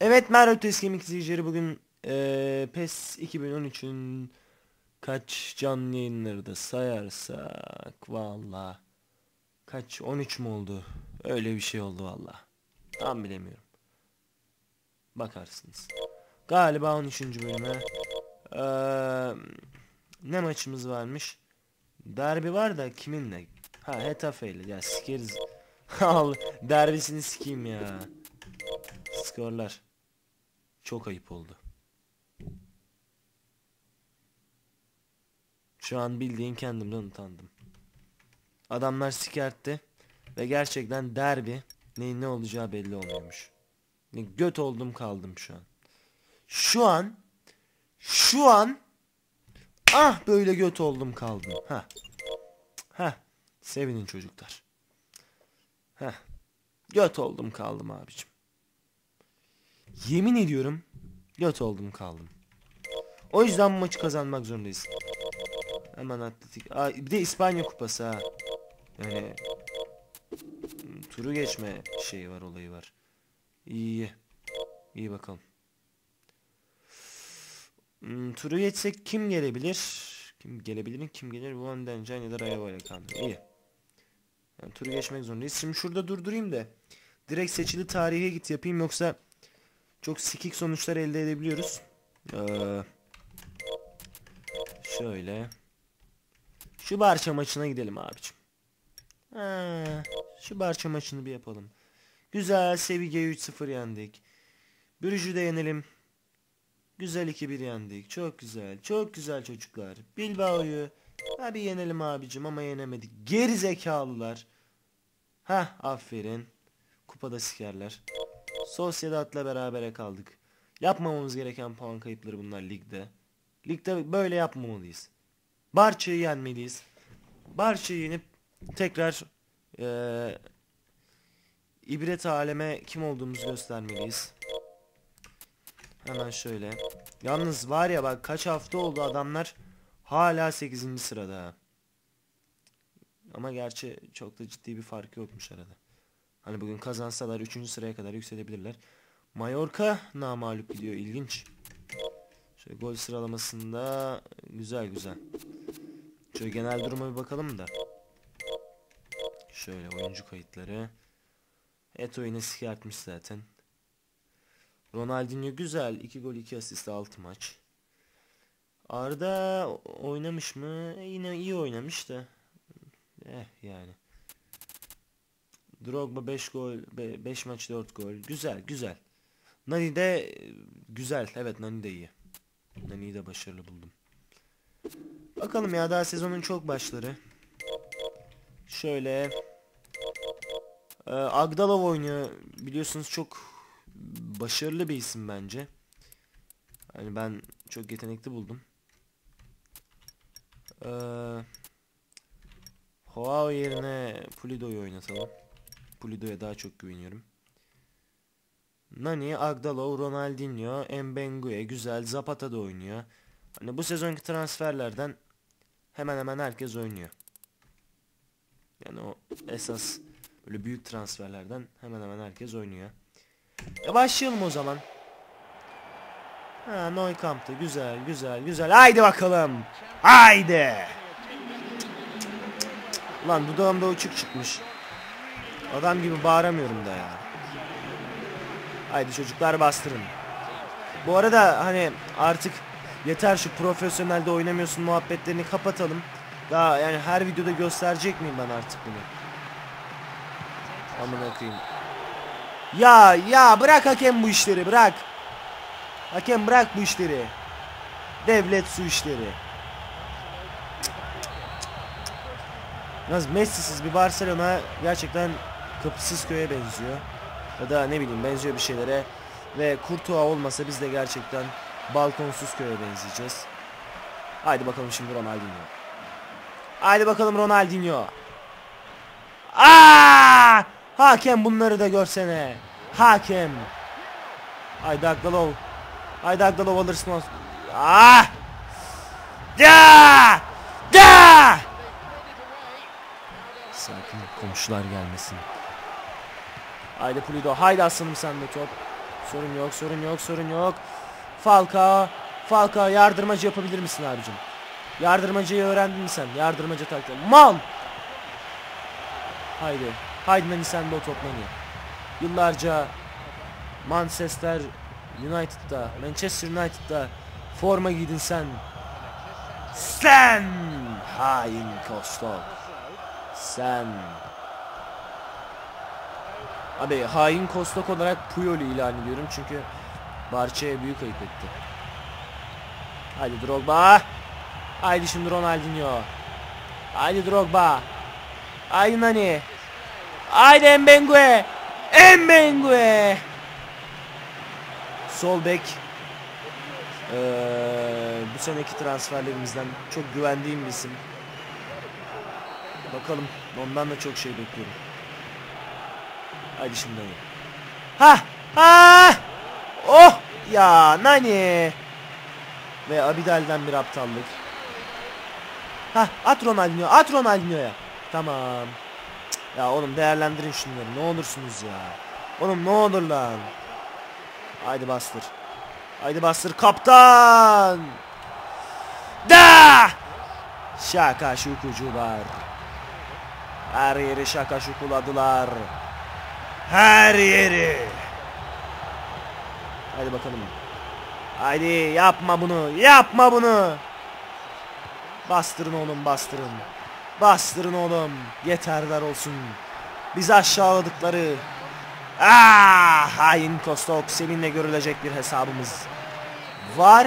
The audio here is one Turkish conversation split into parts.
Evet merhaba Test Kemik izleyicileri. Bugün eee PES 2013'ün kaç canlı yayınları da sayarsak valla kaç? 13 mü oldu? Öyle bir şey oldu valla. Tam bilemiyorum. Bakarsınız. Galiba 13. bölüme Eee, ne maçımız varmış? Derbi var da kiminle? Ha Hetafe ile. Ya sikeriz. Al derbisini sikeyim ya. Skorlar. Çok ayıp oldu. Şu an bildiğin kendimden utandım. Adamlar sikertti ve gerçekten derbi neyin ne olacağı belli olmuyormuş. Göt oldum kaldım şu an. Şu an şu an ah böyle göt oldum kaldım. Ha. Ha. Sevinin çocuklar. Ha. Göt oldum kaldım abicim. Yemin ediyorum göt oldum kaldım. O yüzden maçı kazanmak zorundayız. Hemen atletik. Aa, bir de İspanya kupası ha. Yani turu geçme şeyi var olayı var. İyi. İyi bakalım. Hmm, turu geçsek kim gelebilir? Kim gelebilir mi? Kim gelir? Van Dencan ya da Rayava ile kaldı. İyi. Yani turu geçmek zorundayız. Şimdi şurada durdurayım da direkt seçili tarihe git yapayım yoksa çok sikik sonuçlar elde edebiliyoruz. Ee, şöyle. Şu Barça maçına gidelim abicim. Ha, şu Barça maçını bir yapalım. Güzel Sevilla'yı 3-0 yendik. Brüj'ü de yenelim. Güzel 2-1 yendik. Çok güzel. Çok güzel çocuklar. Bilbao'yu ha bir yenelim abicim ama yenemedik. Geri zekalılar. Ha aferin. Kupada sikerler. Sociedad'la berabere kaldık. Yapmamamız gereken puan kayıpları bunlar ligde. Ligde böyle yapmamalıyız. Barça'yı yenmeliyiz. Barça'yı yenip tekrar eee ibret aleme kim olduğumuzu göstermeliyiz. Hemen şöyle. Yalnız var ya bak kaç hafta oldu adamlar hala 8. sırada. Ama gerçi çok da ciddi bir fark yokmuş arada. Hani bugün kazansalar 3. sıraya kadar yükselebilirler. Mallorca namalup gidiyor ilginç. Şöyle gol sıralamasında güzel güzel. Şöyle genel duruma bir bakalım da. Şöyle oyuncu kayıtları. Eto yine sikertmiş zaten. Ronaldinho güzel. 2 gol 2 asist 6 maç. Arda oynamış mı? Yine iyi oynamış da. Eh yani. Drogba 5 gol, 5 maç 4 gol. Güzel, güzel. Nani de e, güzel. Evet Nani de iyi. Nani'yi de başarılı buldum. Bakalım ya daha sezonun çok başları. Şöyle ee, Agdalov oynuyor. Biliyorsunuz çok başarılı bir isim bence. Yani ben çok yetenekli buldum. Ee, Hoao yerine Pulido'yu oynatalım. Pulido'ya daha çok güveniyorum. Nani, Agdalov, Ronaldinho, Mbengue güzel. Zapata da oynuyor. Hani bu sezonki transferlerden hemen hemen herkes oynuyor. Yani o esas böyle büyük transferlerden hemen hemen herkes oynuyor. E başlayalım o zaman. Ha Neukamp'tı. Güzel, güzel, güzel. Haydi bakalım. Haydi. Lan dudağımda uçuk çıkmış. Adam gibi bağıramıyorum da ya. Haydi çocuklar bastırın. Bu arada hani artık yeter şu profesyonelde oynamıyorsun muhabbetlerini kapatalım. Daha yani her videoda gösterecek miyim ben artık bunu? Amına koyayım. Ya ya bırak hakem bu işleri bırak. Hakem bırak bu işleri. Devlet su işleri. Yalnız Messi'siz bir Barcelona gerçekten kapısız köye benziyor. Ya da ne bileyim benziyor bir şeylere. Ve Kurtuğa olmasa biz de gerçekten balkonsuz köye benzeyeceğiz. Haydi bakalım şimdi Ronaldinho. Haydi bakalım Ronaldinho. Aa! Hakem bunları da görsene. Hakem. Haydi Agdalov. Haydi Agdalov alırsın o. Ah! Ya! Ya! Sakin komşular gelmesin. Haydi Pulido. Haydi aslanım sen de top. Sorun yok, sorun yok, sorun yok. Falcao, Falcao yardırmacı yapabilir misin abicim? Yardırmacıyı öğrendin mi sen? Yardırmacı taktiği. Mal! Haydi. Haydi Nani sen de o top Nani. Yıllarca Manchester United'da, Manchester United'da forma giydin sen. Sen hain Kostok. Sen. Abi hain Kostok olarak Puyol'u ilan ediyorum çünkü Barça'ya büyük ayıp etti. Haydi Drogba. Haydi şimdi Ronaldinho. Haydi Drogba. Haydi Nani. Haydi Mbengue. Mbengue. Sol bek. Ee, bu seneki transferlerimizden çok güvendiğim bir isim. Bakalım ondan da çok şey bekliyorum. Haydi şimdi. Ha! Ha! Oh! Ya Nani! Ve Abidal'den bir aptallık. Ha at Ronaldinho, at Ronaldinho'ya. Tamam. Ya oğlum değerlendirin şunları ne olursunuz ya. Oğlum ne olur lan. Haydi bastır. Haydi bastır kaptan. Da! Şaka şukucular. Her yeri şaka şukuladılar. Her yeri. Haydi bakalım. Haydi yapma bunu. Yapma bunu. Bastırın oğlum bastırın. Bastırın oğlum. Yeterler olsun. Bizi aşağıladıkları. Ah, hain Kostok seninle görülecek bir hesabımız var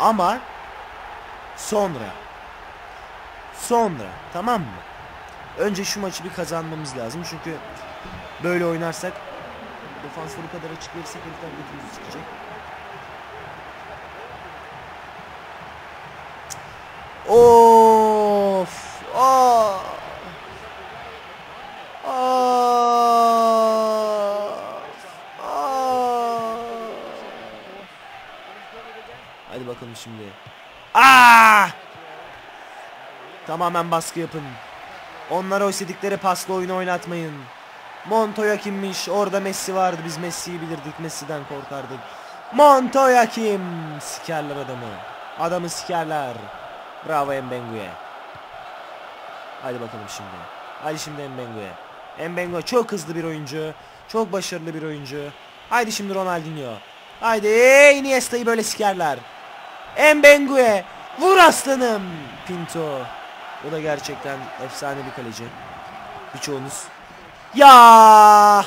ama sonra sonra tamam mı? Önce şu maçı bir kazanmamız lazım çünkü böyle oynarsak defansları kadar açık verirsek herifler götümüzü çıkacak. Of! Of! Of! Of! Hadi bakalım şimdi. Aa! Tamamen baskı yapın. Onlara o istedikleri pasla oyunu oynatmayın. Montoya kimmiş? Orada Messi vardı. Biz Messi'yi bilirdik. Messi'den korkardık. Montoya kim? Sikerler adamı. Adamı sikerler. Bravo Mbengu'ye. Hadi bakalım şimdi. Hadi şimdi Mbengu'ye. Mbengu çok hızlı bir oyuncu. Çok başarılı bir oyuncu. Haydi şimdi Ronaldinho. Haydi Iniesta'yı böyle sikerler. Mbengu'ye. Vur aslanım. Pinto. O da gerçekten efsane bir kaleci. Birçoğunuz. Ya.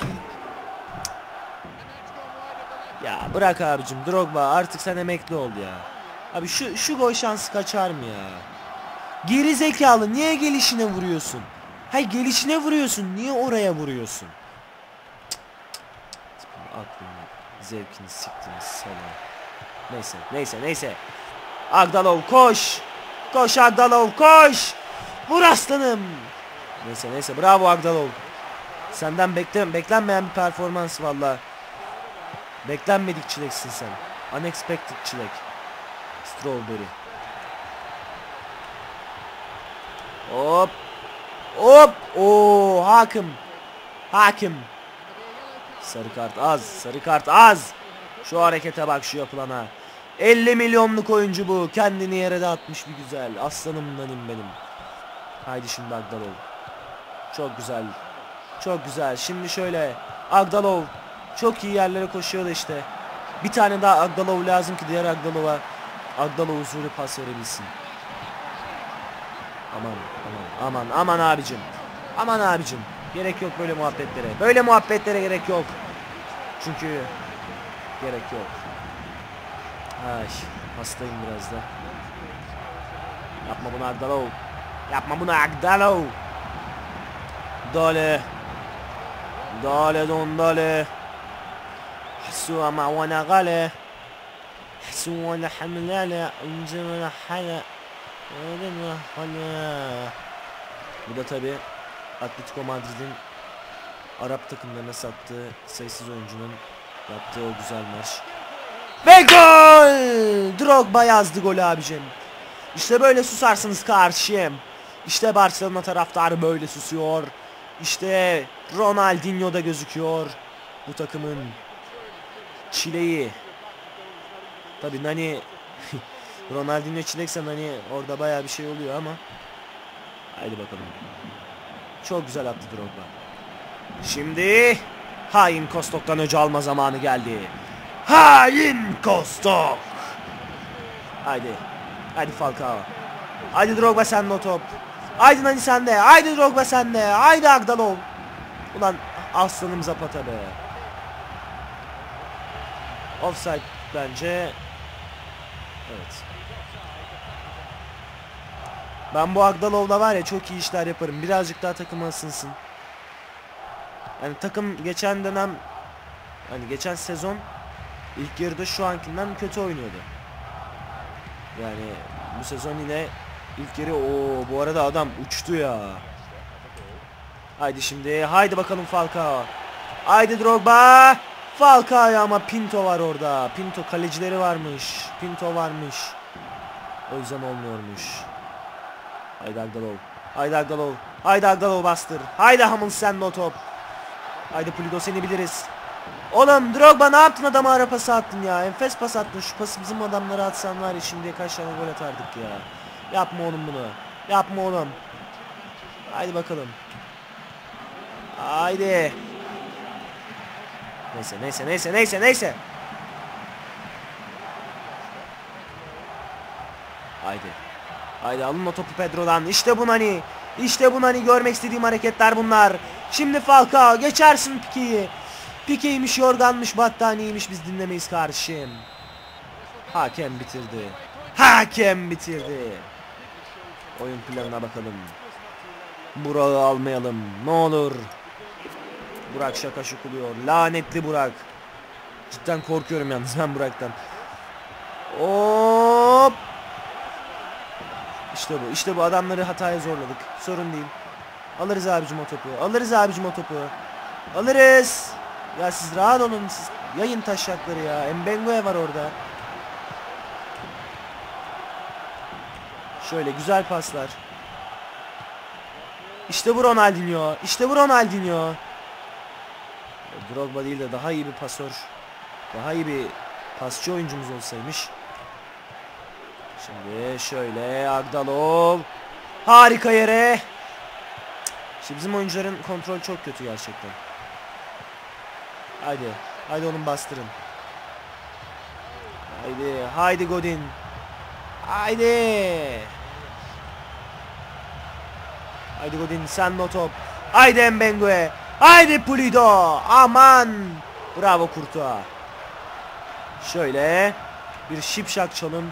Ya bırak abicim Drogba artık sen emekli ol ya. Abi şu şu gol şansı kaçar mı ya? Geri zekalı niye gelişine vuruyorsun? Hay gelişine vuruyorsun niye oraya vuruyorsun? Cık, cık, cık. Aklını zevkini siktiniz sana. Neyse neyse neyse. Agdalov koş. Koş Agdalov koş. Vur aslanım. Neyse neyse bravo Agdalov. Senden beklen beklenmeyen bir performans valla. Beklenmedik çileksin sen. Unexpected çilek. Strawberry. Hop. Hop. Oo hakim. Hakim. Sarı kart az. Sarı kart az. Şu harekete bak şu yapılana. 50 milyonluk oyuncu bu. Kendini yere de atmış bir güzel. Aslanımdanim benim. Haydi şimdi Agdalov. Çok güzel. Çok güzel. Şimdi şöyle. Agdalov. Çok iyi yerlere koşuyor işte. Bir tane daha Agdalov lazım ki diğer Agdalov'a Agdalov usulü pas verebilsin. Aman aman aman aman abicim. Aman abicim. Gerek yok böyle muhabbetlere. Böyle muhabbetlere gerek yok. Çünkü gerek yok. Ay hastayım biraz da. Yapma bunu Agdalov. Yapma bunu Agdalov. Dale. Dale dondale. Hsua mawana gale. Hsua la hamlale. Uncama la hala. Hani. Bu da tabi Atletico Madrid'in Arap takımlarına sattığı sayısız oyuncunun yaptığı o güzel maç. Ve gol! Drogba yazdı golü abicim. İşte böyle susarsınız karşıyım. İşte Barcelona taraftarı böyle susuyor. İşte Ronaldinho da gözüküyor. Bu takımın çileği. Tabi Nani Ronaldinho çilekse Nani orada baya bir şey oluyor ama. Haydi bakalım. Çok güzel attı Drogba. Şimdi hain Kostok'tan öcü alma zamanı geldi. Hain Kostok. Haydi. Haydi Falcao. Haydi Drogba sende o top. Haydi Nani sende. Haydi Drogba sende. Haydi Agdalov. Ulan aslanım Zapata be. Offside bence. Evet. Ben bu Agdalov'la var ya çok iyi işler yaparım. Birazcık daha takıma ısınsın. Yani takım geçen dönem hani geçen sezon ilk yarıda şu ankinden kötü oynuyordu. Yani bu sezon yine ilk yarı o bu arada adam uçtu ya. Haydi şimdi haydi bakalım Falcao. Haydi Drogba. Falcao ama Pinto var orada. Pinto kalecileri varmış. Pinto varmış. O yüzden olmuyormuş. Haydi Agdalov. Haydi Agdalov. Haydi Agdalov bastır. Haydi Hummels sen o top. Haydi Pulido seni biliriz. Oğlum Drogba ne yaptın adama ara pası attın ya. Enfes pas attın. Şu pası bizim adamlara atsan var ya şimdiye kaç tane gol atardık ya. Yapma oğlum bunu. Yapma oğlum. Haydi bakalım. Haydi. Neyse neyse neyse neyse neyse. Haydi. Haydi alın o topu Pedro'dan. İşte bu Nani. İşte bu Nani görmek istediğim hareketler bunlar. Şimdi Falcao geçersin Pique'yi. Pique'ymiş yorganmış battaniyeymiş biz dinlemeyiz kardeşim. Hakem bitirdi. Hakem bitirdi. Oyun planına bakalım. Burak'ı almayalım. Ne olur. Burak şaka şukuluyor. Lanetli Burak. Cidden korkuyorum yalnız ben Burak'tan. Hop. İşte bu. İşte bu adamları hataya zorladık. Sorun değil. Alırız abicim o topu. Alırız abicim o topu. Alırız. Ya siz rahat olun. Siz yayın taşakları ya. Mbengue var orada. Şöyle güzel paslar. İşte bu Ronaldinho. İşte bu Ronaldinho. Drogba değil de daha iyi bir pasör. Daha iyi bir pasçı oyuncumuz olsaymış. Şimdi şöyle Agdalov. Harika yere. İşte bizim oyuncuların kontrol çok kötü gerçekten. Haydi. Haydi oğlum bastırın. Haydi. Haydi Godin. Haydi. Haydi Godin sen o top. Haydi Mbengue. Haydi Pulido. Aman. Bravo Kurtuğa. Şöyle. Bir şipşak çalım.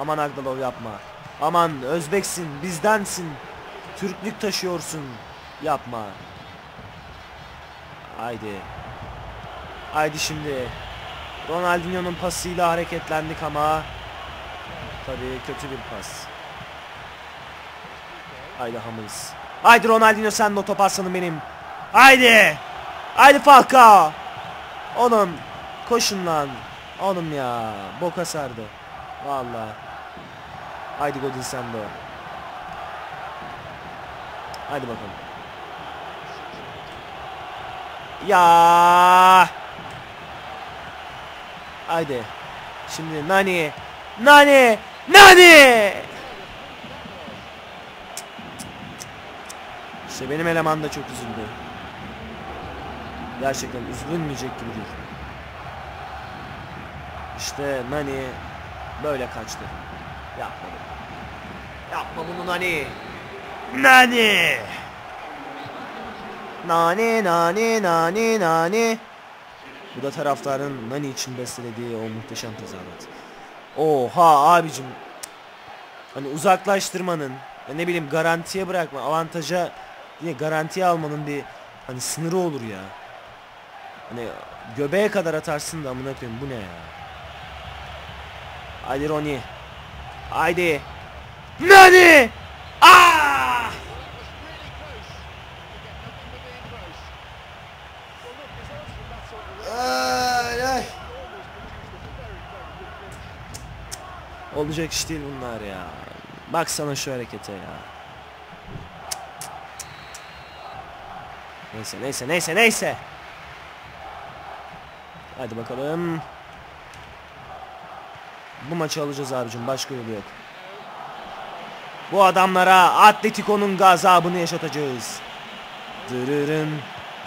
Aman Agdalov yapma. Aman Özbeksin bizdensin. Türklük taşıyorsun. Yapma. Haydi. Haydi şimdi. Ronaldinho'nun pasıyla hareketlendik ama tabii kötü bir pas. Haydi Hummels. Haydi Ronaldinho sen de o top benim. Haydi. Haydi Falcao. Oğlum koşun lan. Oğlum ya. Boka sardı. Vallahi. Haydi Godin sen de o. Haydi bakalım. Ya. Haydi. Şimdi Nani. Nani. Nani. İşte benim eleman da çok üzüldü. Gerçekten üzülünmeyecek gibi değil. İşte Nani böyle kaçtı. Yapma bunu. Yapma bunu Nani. Nani. Nani nani nani nani. Bu da taraftarın Nani için bestelediği o muhteşem tezahürat. Oha abicim. Hani uzaklaştırmanın ne bileyim garantiye bırakma avantaja yine garantiye almanın bir hani sınırı olur ya. Hani göbeğe kadar atarsın da amına koyayım bu ne ya. Haydi Roni. Haydi. Nani? Ah! Ay, ay. Olacak iş değil bunlar ya. Baksana şu harekete ya. Neyse neyse neyse neyse. Hadi bakalım. Bu maçı alacağız abicim. Başka yolu yok. Bu adamlara Atletico'nun gazabını yaşatacağız. Dırırın,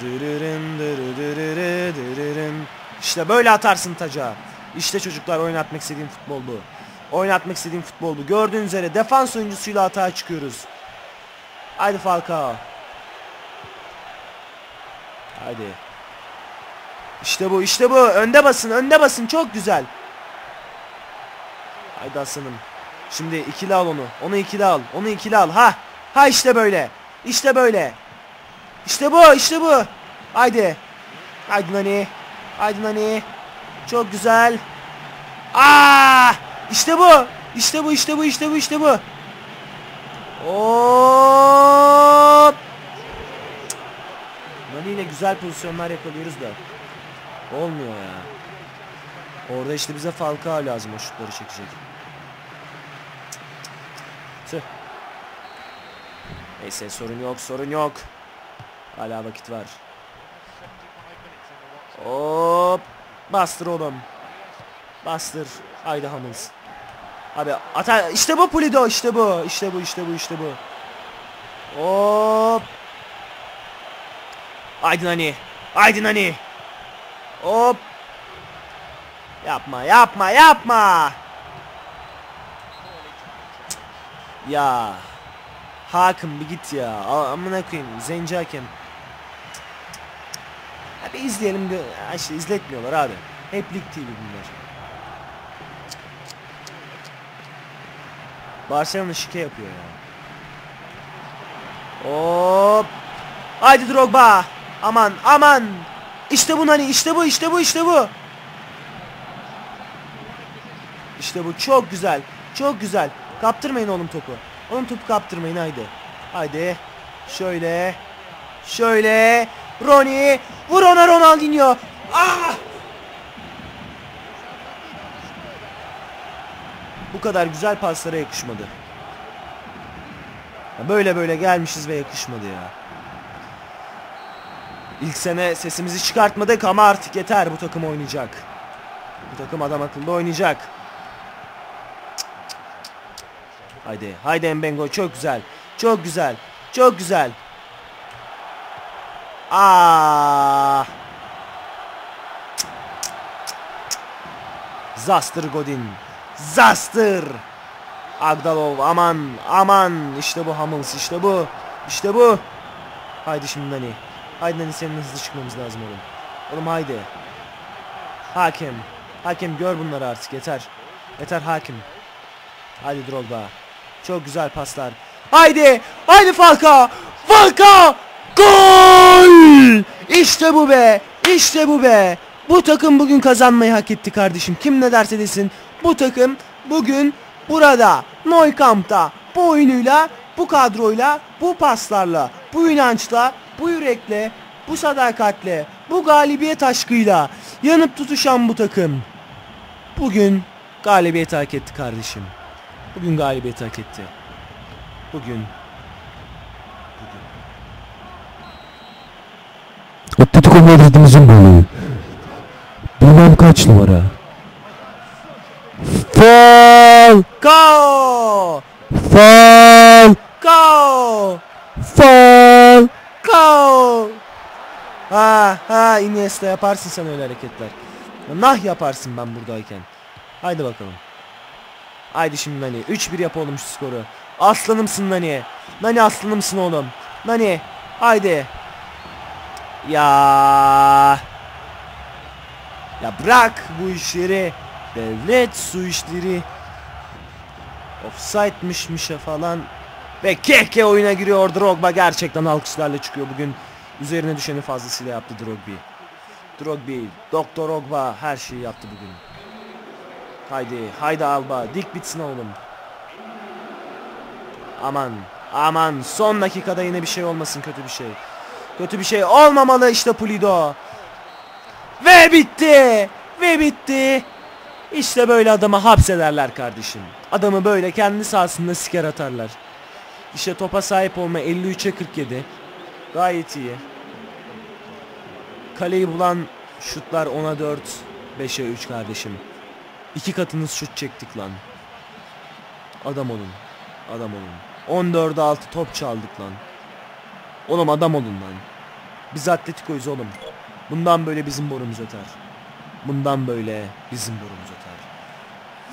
dırırın, dırırırı, dırırın. İşte böyle atarsın taca. İşte çocuklar oynatmak istediğim futbol bu. Oynatmak istediğim futbol bu. Gördüğünüz üzere defans oyuncusuyla atağa çıkıyoruz. Haydi Falcao. Haydi. İşte bu, işte bu. Önde basın, önde basın. Çok güzel. Haydi aslanım. Şimdi ikili al onu. Onu ikili al. Onu ikili al. Ha. Ha işte böyle. İşte böyle. İşte bu, işte bu. Haydi. Haydi Nani. Haydi Nani. Çok güzel. Aa! İşte bu. İşte bu, işte bu, işte bu, işte bu. Hop! Nani ile güzel pozisyonlar yakalıyoruz da. Olmuyor ya. Orada işte bize Falcao lazım o şutları çekecek. Tüh. Neyse sorun yok sorun yok. Hala vakit var. Hop. Bastır oğlum. Bastır. Haydi Hummels. Abi ata işte bu Pulido işte bu işte bu işte bu işte bu. Hop. Haydi Nani. Haydi Nani. Hop. Yapma yapma yapma. Ya. Hakim bir git ya. Amına koyayım. Zenci hakem. Ya bir izleyelim ya işte izletmiyorlar abi. Hep Lig TV bunlar. Barcelona şike yapıyor ya. Hop. Haydi Drogba. Aman aman. İşte bu Nani işte bu işte bu işte bu. İşte bu çok güzel. Çok güzel. Kaptırmayın oğlum topu. Oğlum topu kaptırmayın haydi. Haydi. Şöyle. Şöyle. Roni. Vur ona Ronaldinho. Ah! Bu kadar güzel paslara yakışmadı. Ya Böyle böyle gelmişiz ve yakışmadı ya. İlk sene sesimizi çıkartmadık ama artık yeter bu takım oynayacak. Bu takım adam akıllı oynayacak. Haydi, haydi Embengo çok güzel. Çok güzel. Çok güzel. Aa! Zastır Godin. Zastır. Agdalov aman aman işte bu Hummels işte bu. İşte bu. Haydi şimdi Nani. Haydi Nani senin hızlı çıkmamız lazım oğlum. Oğlum haydi. Hakem. Hakem gör bunları artık yeter. Yeter hakim. Haydi Drogba. Çok güzel paslar. Haydi. Haydi Falcao. Falcao. Gol. İşte bu be. İşte bu be. Bu takım bugün kazanmayı hak etti kardeşim. Kim ne derse desin. Bu takım bugün burada Nou Camp'ta bu oyunuyla, bu kadroyla, bu paslarla, bu inançla, bu yürekle, bu sadakatle, bu galibiyet aşkıyla yanıp tutuşan bu takım bugün galibiyet hak etti kardeşim. Bugün galibiyet hak etti. Bugün Atletico Madrid'imizin golü. Bilmem kaç numara. Faul! Go! Faul! Go! Ha ha Iniesta yaparsın sen öyle hareketler. Nah yaparsın ben buradayken. Haydi bakalım. Haydi şimdi Nani. 3-1 yap oğlum şu skoru. Aslanımsın Nani. Nani aslanımsın oğlum. Nani. Haydi. Ya. Ya bırak bu işleri. Devlet su işleri. Offside'mışmışa falan. Ve keke oyuna giriyor Drogba gerçekten alkışlarla çıkıyor bugün. Üzerine düşeni fazlasıyla yaptı Drogba. Drogba, Doktor Drogba her şeyi yaptı bugün. Haydi, haydi Alba, dik bitsin oğlum. Aman, aman son dakikada yine bir şey olmasın kötü bir şey. Kötü bir şey olmamalı işte Pulido. Ve bitti. Ve bitti. İşte böyle adamı hapsederler kardeşim. Adamı böyle kendi sahasında siker atarlar. İşte topa sahip olma 53'e 47. Gayet iyi. Kaleyi bulan Şutlar 10'a 4, 5'e 3 kardeşim. İki katınız şut çektik lan. Adam olun. Adam olun. 14'e 6 top çaldık lan. Oğlum adam olun lan. Biz Atletico'yuz oğlum. Bundan böyle bizim borumuz öter. Bundan böyle bizim borumuz öter.